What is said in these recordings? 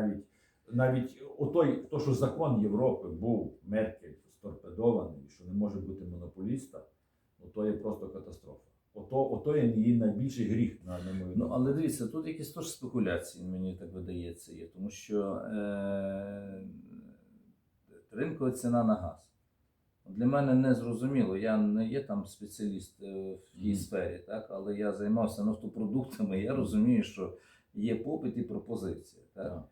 навіть, навіть отой, то, що закон Європи був Меркель сторпедований, що не може бути монополіста, ну то є просто катастрофа. Ото, ото є її найбільший гріх, на, мою Ну, але дивіться, тут якісь теж спекуляції, мені так видається, є, тому що е, ринкова ціна на газ. Для мене не зрозуміло, я не є там спеціаліст е, в тій Мгм. сфері, так? але я займався нафтопродуктами, я розумію, що є попит і пропозиція. Так?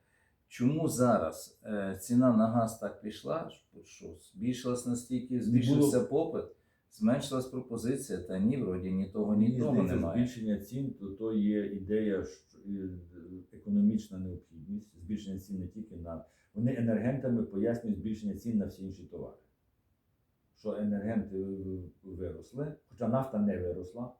Чому зараз е, ціна на газ так пішла? Що- збільшилась настільки, збільшився попит, зменшилась пропозиція, та ні, вроді ні того, ні Мені того немає. збільшення цін, то, то є ідея, що е, економічна необхідність, збільшення цін не тільки на вони енергентами пояснюють збільшення цін на всі інші товари. Що енергенти е, виросли, хоча нафта не виросла.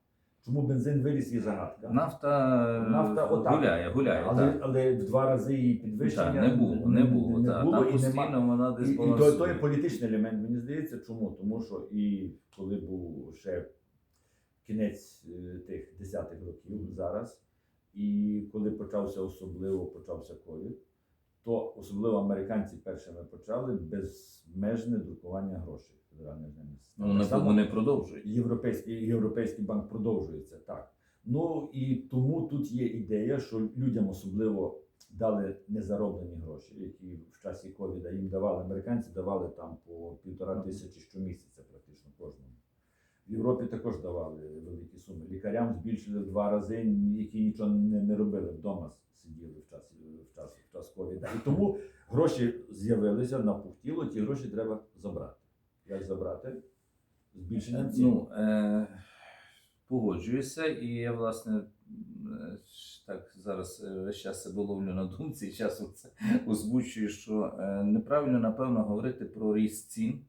Чому бензин виріс є загадка. Нафта, е, Нафта отак. гуляє, гуляє. але, так. але в два рази її підвищення Так, не було, не було. не так. було Там і постійно нема. вона десь І, і то, то є політичний елемент, мені здається. Чому? Тому що і коли був ще кінець е, тих десятих років зараз, і коли почався особливо почався ковід, то особливо американці першими почали безмежне друкування грошей. Ну, Так вони продовжують. Європейський, Європейський банк продовжується так. Ну і тому тут є ідея, що людям особливо дали незароблені гроші, які в часі ковіда їм давали. Американці давали там по півтора тисячі щомісяця, практично кожному. В Європі також давали великі суми. Лікарям збільшили в два рази, які нічого не, не робили вдома, сиділи в час, в час, в час ковіда. І тому гроші з'явилися, напухтіло, ті гроші треба забрати. Як забрати? Збільшенням цін. Ну, е, погоджуюся, і я, власне, е, так зараз е, весь час себе ловлю на думці, і часом це озвучую, що е, неправильно, напевно, говорити про ріст цін,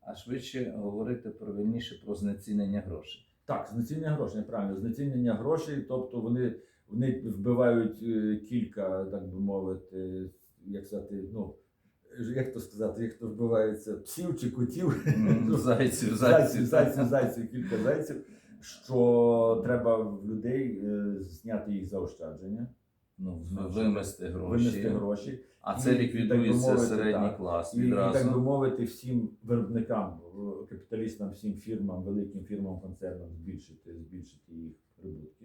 а швидше говорити про вільніше про знецінення грошей. Так, знецінення грошей, правильно. Знецінення грошей, тобто вони, вони вбивають е, кілька, так би мовити, як сказати, ну, як то сказати, як то вбивається псів чи котів. Зайців, зайців, зайців. зайців, зайців, кілька зайців, що треба в людей е, зняти їх заощадження, Ну, вимести гроші. винести гроші. А І, це так ліквідується мовити, середній так. клас І, і так би мовити, всім виробникам, капіталістам, всім фірмам, великим фірмам, концернам збільшити, збільшити їх прибутки.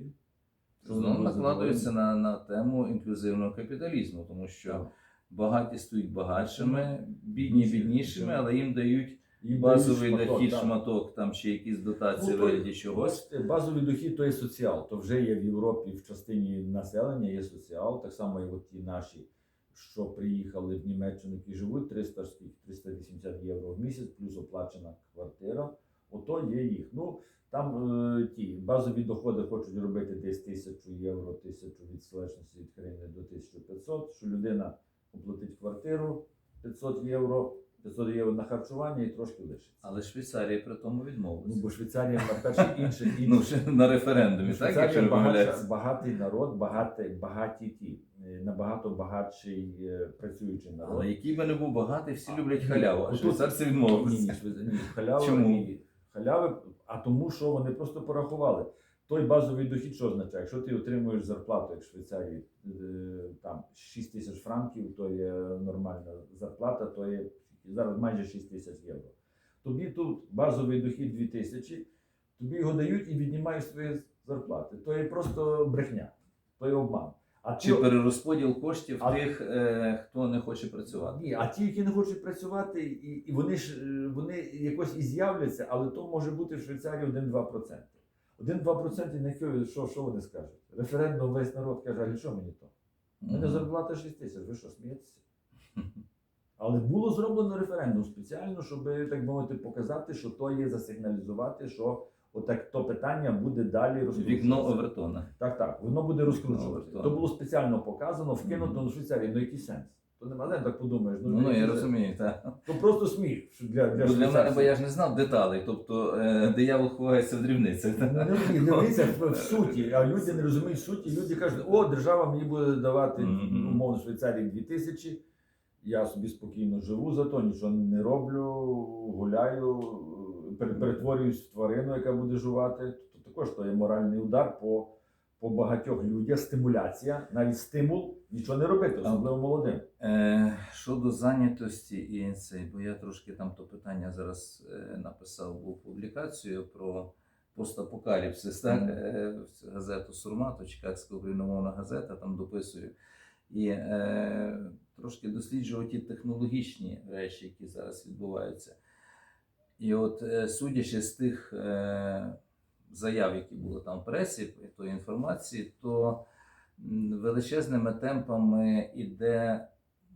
Знову накладується на, на тему інклюзивного капіталізму, тому що Так. Багаті стають багатшими, бідні біднішими, але їм дають Їм базовий дають дохід, так. шматок там чи якісь дотації Ну, вигляді чогось. Бачите, Базовий дохід то є соціал. То вже є в Європі в частині населення є соціал. Так само, як от ті наші, що приїхали в Німеччину, які живуть 300, 380 євро в місяць, плюс оплачена квартира. Ото є їх. Ну там е, ті базові доходи хочуть робити десь тисячу євро, тисячу від від країни до 1500, що людина оплатить квартиру 500 євро, 500 євро на харчування і трошки лишиться. Але Швейцарія при тому Ну, бо Швейцарія на перший інший Ну, ще на референдумі, так? Якщо багатша- багатий народ, багатий, багаті ті, е, набагато багатший е, працюючий народ. Але який би не був багатий, всі люблять халяву, а отут- швейцарці Ні, ні, відмовилися. ні, халява, Чому? ні, халяви, а тому, що вони просто порахували. Той базовий дохід, що означає? Якщо ти отримуєш зарплату, як в Швейцарії, е, там 6 тисяч франків, то є нормальна зарплата, то є зараз майже 6 тисяч євро. Тобі тут базовий дохід 2 тисячі, тобі його дають і віднімають свої зарплати. То є просто брехня, то є обман. А Чи ті- перерозподіл коштів А- тих, е, хто не хоче працювати? ні, а ті, які не хочуть працювати, і, і вони ж е, вони якось і з'являться, але то може бути в Швейцарії 1-2%. 1-2% на що, що, що вони скажуть? Референдум весь народ каже, а що мені то? Мене зарплата 6 тисяч, ви що, смієтеся? Але було зроблено референдум спеціально, щоб, так мовити, показати, що то є засигналізувати, що отак то питання буде далі Вікно розкручуватися. Овертона. Так, так, воно буде розкручувати. Ну, То було спеціально показано, вкинуто на Швейцарії. Ну який сенс? То не так подумаєш. Ну, ну я розумію, так. То просто сміх для, для Бо для мене, бо я ж не знав деталей, тобто е, диявол ховається в дрібницях. Ну, Не, в, в суті, а люди не розуміють суті. Люди кажуть, о, держава мені буде давати умовно Швейцарії 2 тисячі. Я собі спокійно живу, зато нічого не роблю, гуляю, перетворююсь в тварину, яка буде жувати. То також то є моральний удар по, по багатьох людях стимуляція, навіть стимул нічого не робити, особливо молодим. Е, щодо зайнятості і цей, бо я трошки там то питання зараз е, написав був публікацію про постапокаліпсис, так, е, газету Сурма, то Чикагська україномовна газета, там дописую. І е, трошки досліджував ті технологічні речі, які зараз відбуваються. І от, е, судячи з тих е, заяв, які були там в пресі, тої інформації, то величезними темпами іде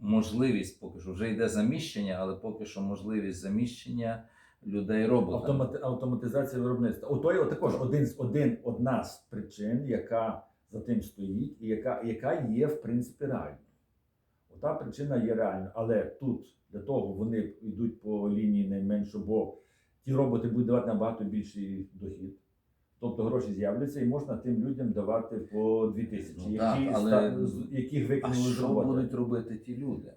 можливість, поки що вже йде заміщення, але поки що можливість заміщення людей роботами. Автомати, автоматизація виробництва. Отой от також один з один, одна з причин, яка за тим стоїть, і яка, яка є в принципі реальною. Ота причина є реальною. Але тут для того вони йдуть по лінії найменше, бо ті роботи будуть давати набагато більший дохід. Тобто гроші з'являться і можна тим людям давати по 2 тисячі, Ну, які, але- ста- з- яких А викинули з що роботи. будуть робити ті люди?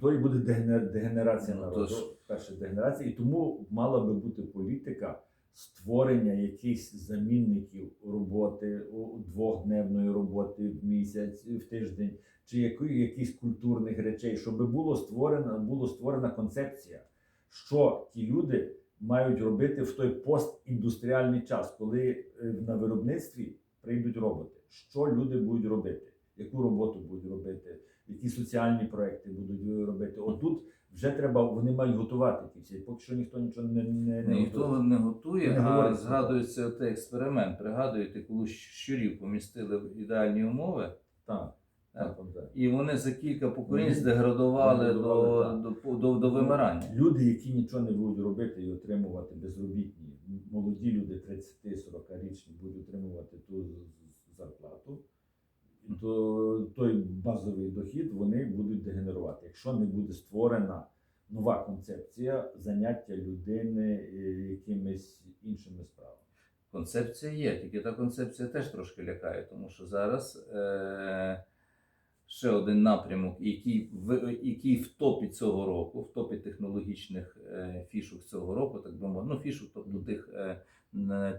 То і буде дегенер- дегенерація Ну, народу. тож. Перша дегенерація. І тому мала би бути політика створення якихось замінників роботи, у- двохдневної роботи в місяць, в тиждень, чи якої, якихось культурних речей, щоб було створена, було створена концепція, що ті люди мають робити в той постіндустріальний час, коли е, на виробництві прийдуть роботи. Що люди будуть робити, яку роботу будуть робити, які соціальні проекти будуть робити. Отут вже треба, вони мають готувати ті всі. Поки що ніхто нічого не, не, не Ніхто готує. не готує, Не а говорить. згадується той експеримент. Пригадуєте, коли щурів помістили в ідеальні умови, так. І вони за кілька поколінь здеградували до, до, до, до вимирання. Люди, які нічого не будуть робити і отримувати безробітні, молоді люди 30-40 річні будуть отримувати ту зарплату, то той базовий дохід вони будуть дегенерувати. Якщо не буде створена нова концепція заняття людини е, якимись іншими справами. Концепція є, тільки та концепція теж трошки лякає, тому що зараз е, ще один напрямок, який, в, який в топі цього року, в топі технологічних е, фішок цього року, так би мовити, ну фішок, тобто тих е,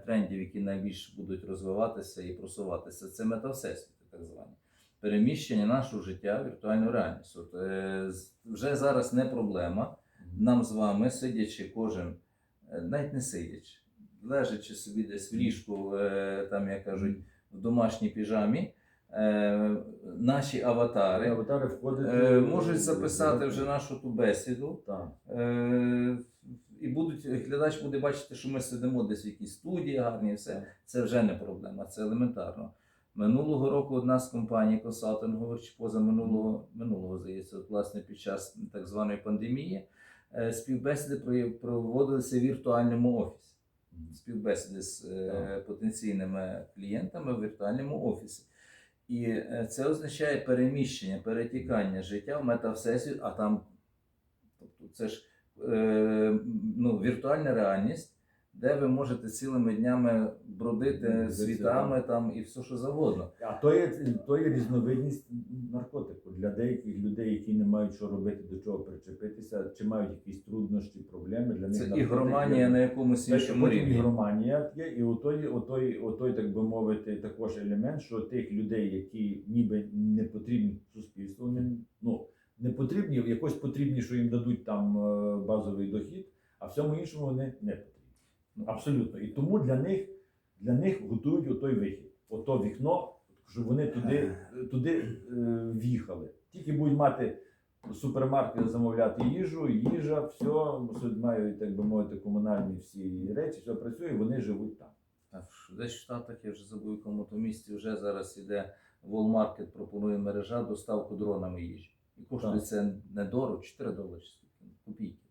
трендів, які найбільше будуть розвиватися і просуватися, це метавсесвіти, так звані. Переміщення нашого життя в віртуальну реальність. От, е, вже зараз не проблема нам з вами, сидячи кожен, е, навіть не сидячи, лежачи собі десь в ліжку, е, там як кажуть, в домашній піжамі, наші аватари Аватари входять е, можуть записати вже нашу ту бесіду. Так. Е, і будуть, глядач буде бачити, що ми сидимо десь в якійсь студії гарні, і все. Це вже не проблема, це елементарно. Минулого року одна з компаній консалтингових, чи поза минулого, минулого здається, власне, під час так званої пандемії, е, співбесіди проводилися в віртуальному офісі. Співбесіди з е, потенційними клієнтами в віртуальному офісі. І е, це означає переміщення, перетікання життя в метавсесвіт, а там, тобто це ж е, ну, віртуальна реальність, де ви можете цілими днями бродити світами там і все, що завгодно. А то є, то є різновидність наркотику для деяких людей, які не мають що робити, до чого причепитися, чи мають якісь труднощі, проблеми для них. Це наркотик ігроманія на якомусь іншому рівні. ігроманія є, і отой, отой, отой, так би мовити, також елемент, що тих людей, які ніби не потрібні суспільству, вони, ну, не потрібні, якось потрібні, що їм дадуть там е, базовий дохід, а всьому іншому вони не потрібні. Абсолютно. І тому для них, для них готують отой вихід, ото вікно, щоб вони туди, туди е, в'їхали. Тільки будуть мати супермаркет замовляти їжу, їжа, все, мають, так би мовити, комунальні всі речі, все працює, вони живуть там. А Десь в Штатах, я вже забув, в якому то місті вже зараз іде Walmart пропонує мережа доставку дронами їжі. І коштує це недорого, 4 долари, копійки.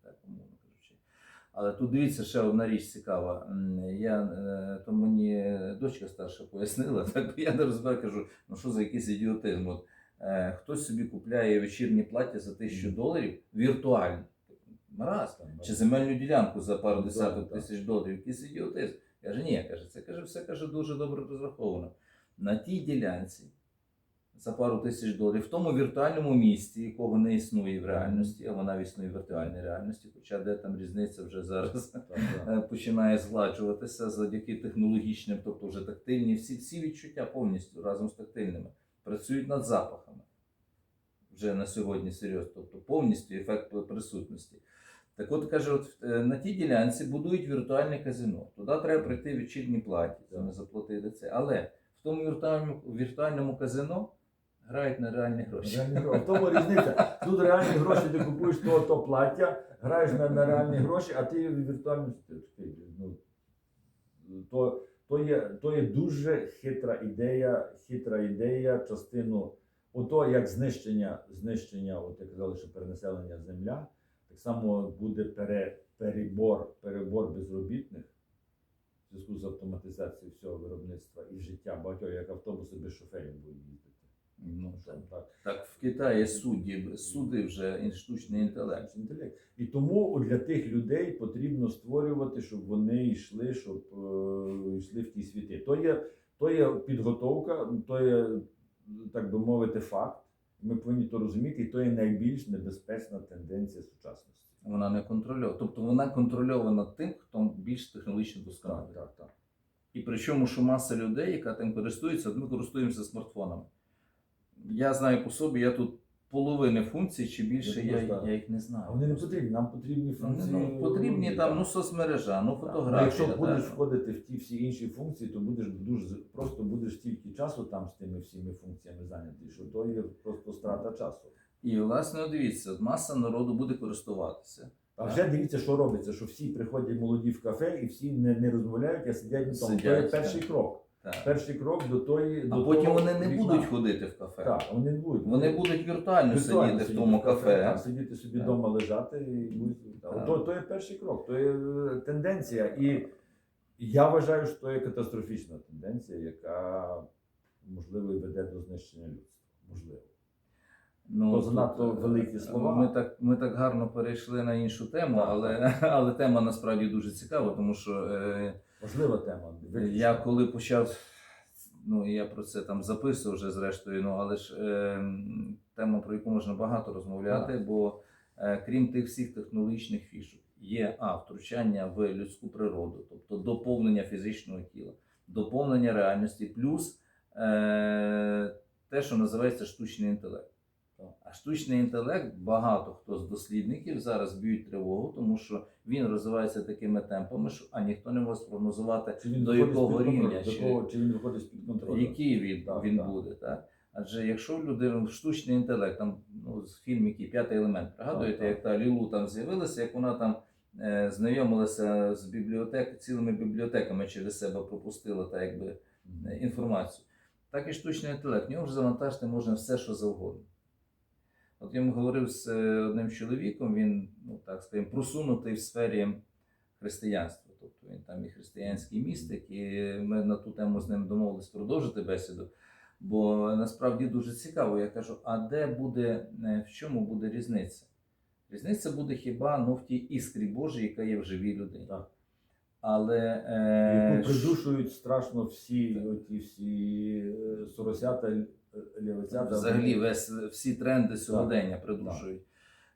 Але тут дивіться, ще одна річ цікава. Я, е, то мені дочка старша пояснила, так я не розбираю, кажу, ну що за якийсь ідіотизм. От, е, хтось собі купляє вечірні плаття за тисячу доларів віртуально. Раз. Чи земельну ділянку за пару Ну, десяток тисяч доларів, якийсь ідіотизм. Каже, ні, каже, це каже, все каже дуже добре розраховано. На тій ділянці за пару тисяч доларів в тому віртуальному місті, якого не існує в реальності, а вона існує в віртуальній реальності, хоча де там різниця вже зараз е, починає згладжуватися завдяки технологічним, тобто вже тактильні, всі, всі відчуття повністю разом з тактильними працюють над запахами. Вже на сьогодні серйозно, тобто повністю ефект присутності. Так от каже, от е, на тій ділянці будують віртуальне казино. Туди треба прийти в платі, не заплатити це. Але в тому віртуальному, віртуальному казино грають на реальні гроші. Реальні гроші. В тому різниця. Тут реальні гроші, ти купуєш то, то плаття, граєш на, на реальні гроші, а ти віртуальні. Ну, то, то, є, то є дуже хитра ідея, хитра ідея, частину. Ото як знищення, знищення, от як казали, що перенаселення земля, так само буде пере, перебор, перебор безробітних в зв'язку з автоматизацією всього виробництва і життя багатьох, як автобуси без шоферів будуть їздити. Ну, так. так. так, в Китаї судді, суди вже штучний інтелект. інтелект. І тому для тих людей потрібно створювати, щоб вони йшли, щоб е, йшли в ті світи. То є, то є підготовка, то є, так би мовити, факт. Ми повинні то розуміти, і то є найбільш небезпечна тенденція сучасності. Вона не контрольована. Тобто вона контрольована тим, хто більш технологічно досконалий. Так, так, так. І причому, що маса людей, яка тим користується, ми користуємося смартфонами. Я знаю по собі, я тут половини функцій чи більше, Я я, я їх не знаю. Вони не потрібні, нам потрібні функції. Ну, потрібні там ну, соцмережа, ну фотографія. Якщо так. будеш входити в ті всі інші функції, то будеш дуже просто будеш стільки часу там з тими всіми функціями зайнятий, що то є просто страта часу. І власне, дивіться, маса народу буде користуватися. А вже дивіться, що робиться, що всі приходять молоді в кафе і всі не, не розмовляють, а сидять на тому. Сидять, перший крок. Так. Перший крок до тої. А до потім того вони не вікна. будуть ходити в кафе. Так, вони будуть. Вони будуть віртуально, Віртуально сидіти в тому кафе. так, сидіти собі вдома лежати. І то, то є перший крок, то є е, тенденція. І я вважаю, що то є катастрофічна тенденція, яка можливо і веде до знищення людства. Можливо. Ну, То занадто е, великі слова. Ми так, ми так гарно перейшли на іншу тему, але, але тема насправді дуже цікава, тому що е, Важлива тема. я коли почав, ну я про це там записував вже зрештою, ну але ж е, тема, про яку можна багато розмовляти, Так. бо е, крім тих всіх технологічних фішок, є а, втручання в людську природу, тобто доповнення фізичного тіла, доповнення реальності, плюс е, те, що називається штучний інтелект. Так. А штучний інтелект багато хто з дослідників зараз б'ють тривогу, тому що він розвивається такими темпами, що а ніхто не може спрогнозувати, Чи він до якого рівня, чи- чи він виходить з-під контролю. який він, Так, він так. буде. Так? Адже якщо в людини штучний інтелект, там ну, з фільм, який п'ятий елемент, пригадуєте, Так, так. як та Лілу там з'явилася, як вона там е, знайомилася з бібліотек, цілими бібліотеками через себе пропустила та якби е, інформацію. Так і штучний інтелект. В нього ж завантажити можна все, що завгодно. От я говорив з е, одним чоловіком, він, ну так скажімо, просунутий в сфері християнства. Тобто він там і християнський містик, і ми на ту тему з ним домовились продовжити бесіду. Бо насправді дуже цікаво. Я кажу: а де буде, е, в чому буде різниця? Різниця буде хіба ну, в тій іскрі Божій, яка є в живій людині. Так. Але е, Яку придушують страшно всі оті всі е, соросята, е. Взагалі, весь всі тренди сьогодення придушують,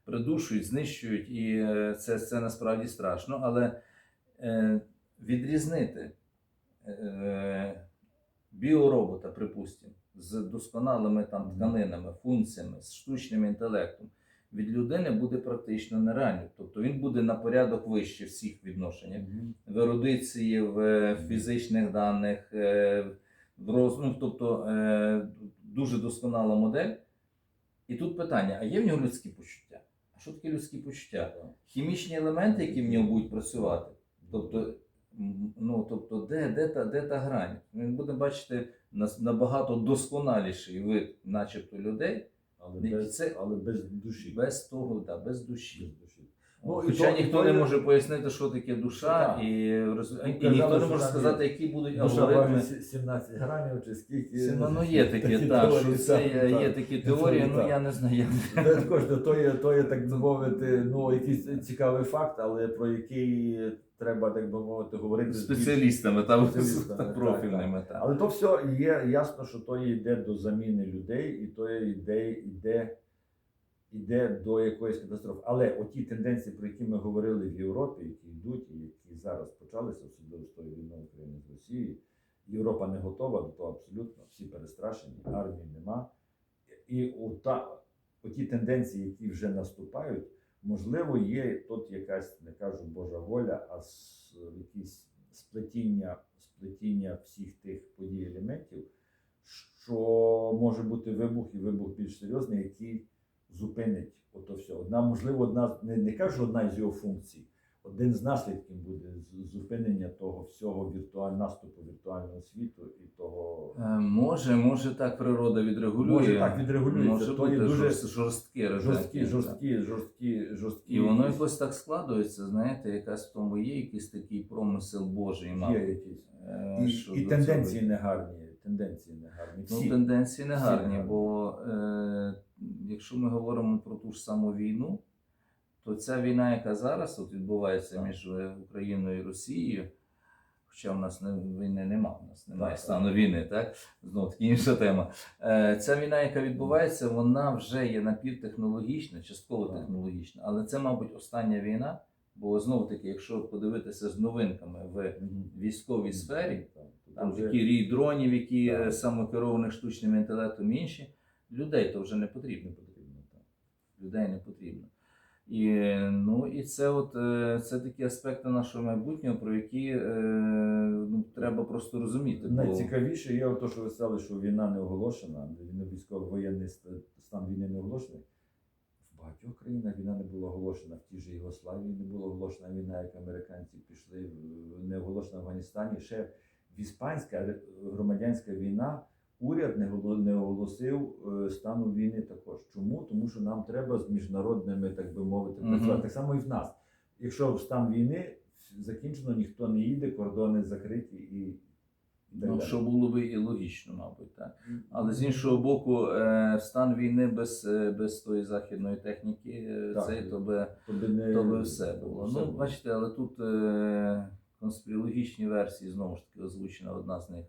придушують, знищують, і е, це, це насправді страшно. Але е, відрізнити е, біоробота, припустимо, з досконалими там тканинами, функціями, з штучним інтелектом. Від людини буде практично нереально. Тобто він буде на порядок вище всіх відношеннях Мгм. в ерудиції, в е, фізичних даних, е, в роз... ну, тобто е, дуже досконала модель. І тут питання: а є в нього людські почуття? А що таке людські почуття? Хімічні елементи, які в нього будуть працювати. Тобто, ну, тобто де, де, та, де та грань? Він буде бачити набагато досконаліший вид, начебто, людей, Але без, це- але без душі. без того, да, без душі. Ну, і Хоча то- ніхто то не може пояснити, що таке душа, Так. і, роз- Ну, і казали, ніхто не що може там сказати, які будуть Душа алгоритми. важить 17 грамів чи скільки. Це, ну, ну, є такі, Такі так, теорії, що це так, є, є так. такі Це теорії, ну так. я не знаю. я- також то є, то є, так би мовити, ну, якийсь цікавий факт, але про який треба, так би мовити, говорити з більш- Спеціалістами там Спеціалістами, та так, профільними. так. Але то все є ясно, що то йде до заміни людей, і то йде, йде, йде до якоїсь катастрофи. Але оті тенденції, про які ми говорили в Європі, які йдуть і які зараз почалися, особливо з тою війною України з Росією, Європа не готова до того абсолютно, всі перестрашені, армії нема. І ота, оті тенденції, які вже наступають, можливо, є тут якась, не кажу Божа воля, а якісь сплетіння, сплетіння всіх тих подій елементів, що може бути вибух і вибух більш серйозний, який зупинить ото все. Одна, можливо, одна не, не кажу одна із його функцій. Один з наслідків буде зупинення того всього віртуаль, наступу віртуального світу і того Е, Може, може так природа відрегулює. Може, так відрегулюється. Може То є дуже жорсткі жорсткі, жорсткі, жорсткі, жорсткі. І воно якось так складується, знаєте, якась в тому є якийсь такий промисел Божий, є якісь. е, І, і тенденції негарні. Тенденції негарні. Ну, тенденції негарні. бо е, якщо ми говоримо про ту ж саму війну, то ця війна, яка зараз от відбувається між е, Україною і Росією, хоча в нас не, війни нема, у нас немає Так, стану війни, так? Знову таки інша тема. Е, ця війна, яка відбувається, вона вже є напівтехнологічна, частково Так. технологічна, але це, мабуть, остання війна. Бо знову таки, якщо подивитися з новинками в військовій сфері, там такі рій дронів, які е, самокерованих штучним інтелектом і інші, людей то вже не потрібно. потрібно. Людей не потрібно. І, ну, і це, от, е, це такі аспекти нашого майбутнього, про які е, ну, треба просто розуміти. Найцікавіше є те, що ви сказали, що війна не оголошена, військово-воєнний стан війни не оголошений. В багатьох країнах війна не була оголошена. В тій же Єгославії не була оголошена війна, як американці пішли, не оголошена в Афганістані. Ще в іспанська громадянська війна. Уряд не оголосив е, стану війни також. Чому? Тому що нам треба з міжнародними, так би мовити, працювати. Так само і в нас. Якщо в стан війни закінчено, ніхто не їде, кордони закриті і, ну, що було би і логічно, мабуть. Так. Але з іншого боку, е, стан війни без, е, без тої західної техніки, Так. цей, то би то би, не, то би все було. все ну, було. бачите, але тут конспірологічні версії, знову ж таки, озвучена одна з них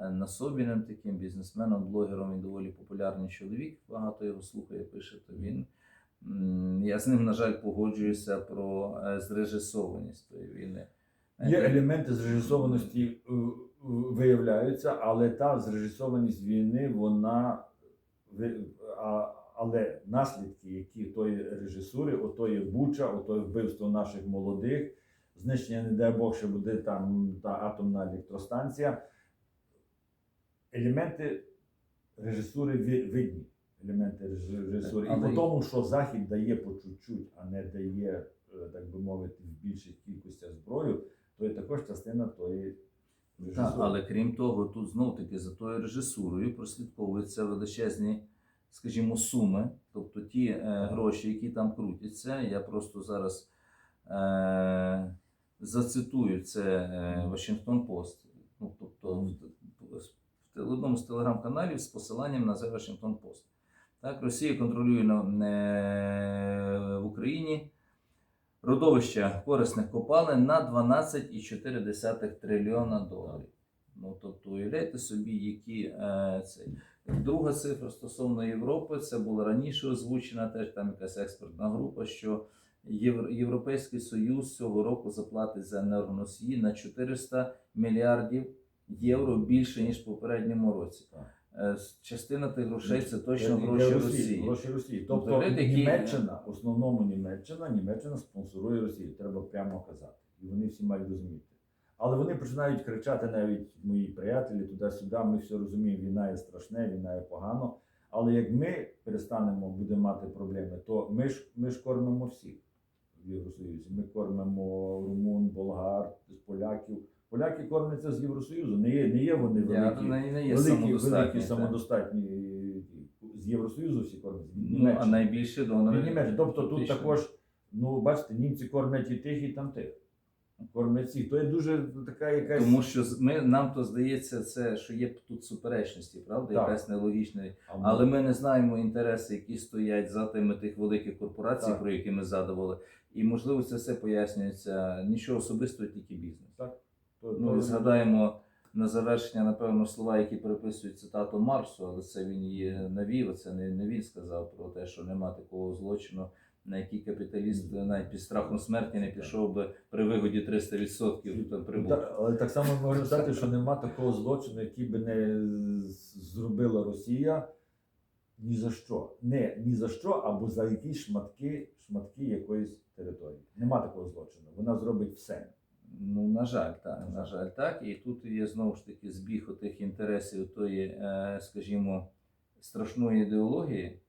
Насобіним, таким бізнесменом, блогером, він доволі популярний чоловік. Багато його слухає, пише, то він. Я з ним, на жаль, погоджуюся про е, зрежисованість тої війни. Є елементи зрежисованості е, е, виявляються, але та зрежисованість війни, вона але наслідки, які тої режисури, отої буча, отої вбивство наших молодих, знищення, не дай Бог, що буде там та атомна електростанція. Елементи режисури ви- видні. Елементи реж- режисури. І по тому, що Захід дає по чуть-чуть, а не дає, е, так би мовити, в більших кількостях зброю, то є також частина тої режисури. Так, але крім того, тут знов таки за тою режисурою прослідковуються величезні, скажімо, суми, тобто ті е, гроші, які там крутяться. Я просто зараз е, зацитую це е, Вашингтон Пост. Ну, тобто в, одному з телеграм-каналів з посиланням на The Washington Post. Так, Росія контролює е, в Україні родовища корисних копалин на 12,4 трильйона доларів. Ну, тобто, уявляйте собі, які е, це. Друга цифра стосовно Європи, це була раніше озвучена, теж там якась експертна група, що Європейський Союз цього року заплатить за енергоносії на 400 мільярдів євро більше, ніж в попередньому році. Е, Частина тих грошей це точно гроші Росії. Гроші Росії. Ну, Тобто Німеччина, в основному Німеччина, Німеччина спонсорує Росію. Треба прямо казати. І вони всі мають розуміти. Але вони починають кричати навіть мої приятелі туди-сюди. Ми все розуміємо, війна є страшне, війна є погано. Але як ми перестанемо будемо мати проблеми, то ми ж ми ж кормимо всіх в Євросоюзі. Ми кормимо румун, болгар, поляків. Поляки кормляться з Євросоюзу. Не є, не є вони великі не, не є великі, самодостатні. великі самодостатні з Євросоюзу всі кормляться. Ну, а найбільше донори. Тобто тут також Ну, бачите, німці кормлять і тих, і там тих. Кормлять всіх. То є дуже така якась. Тому що ми, нам то здається, це, що є тут суперечності, правда? Так. Якась нелогічна. Але ми не знаємо інтереси, які стоять за тими тих великих корпорацій, Так. про які ми задавали. І можливо це все пояснюється нічого особистого, тільки бізнес. Так. То- Ну, згадаємо на завершення, напевно, слова, які переписують цитату Марсу, але це він її навів. Це не, не він сказав про те, що нема такого злочину, на який капіталіст навіть під страхом смерті не пішов би при вигоді 300% там, прибутку. Так, але так само можна сказати, що нема такого злочину, який би не зробила Росія ні за що. Не ні за що, або за якісь шматки, шматки якоїсь території. Нема такого злочину. Вона зробить все. Ну, на жаль, так. На жаль. так. І тут є знову ж таки збіг отих інтересів тої, е, скажімо, страшної ідеології,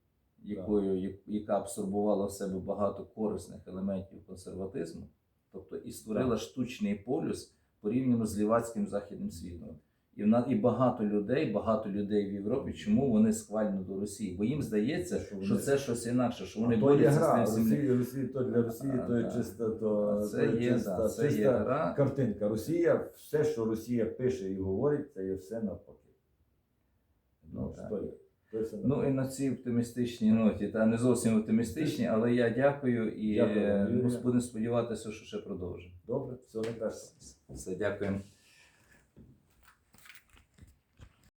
якою, яка абсорбувала в себе багато корисних елементів консерватизму, тобто і створила штучний полюс порівняно з лівацьким західним світом. І в нас і багато людей, багато людей в Європі, чому вони схвальні до Росії? Бо їм здається, Що що, це щось інакше, що вони борються з тим всім. Росія, Росія, то для Росії, А, то є чисто то, Це то є, чиста, да, це є гра. картинка. Росія, все, що Росія пише і говорить, це є все навпаки. Ну, Ну, все Ну і на цій оптимістичній ноті, та не зовсім оптимістичній, але я дякую і Дякую, е, будемо сподіватися, що ще продовжимо. Добре, всього найкраще. Все, дякуємо.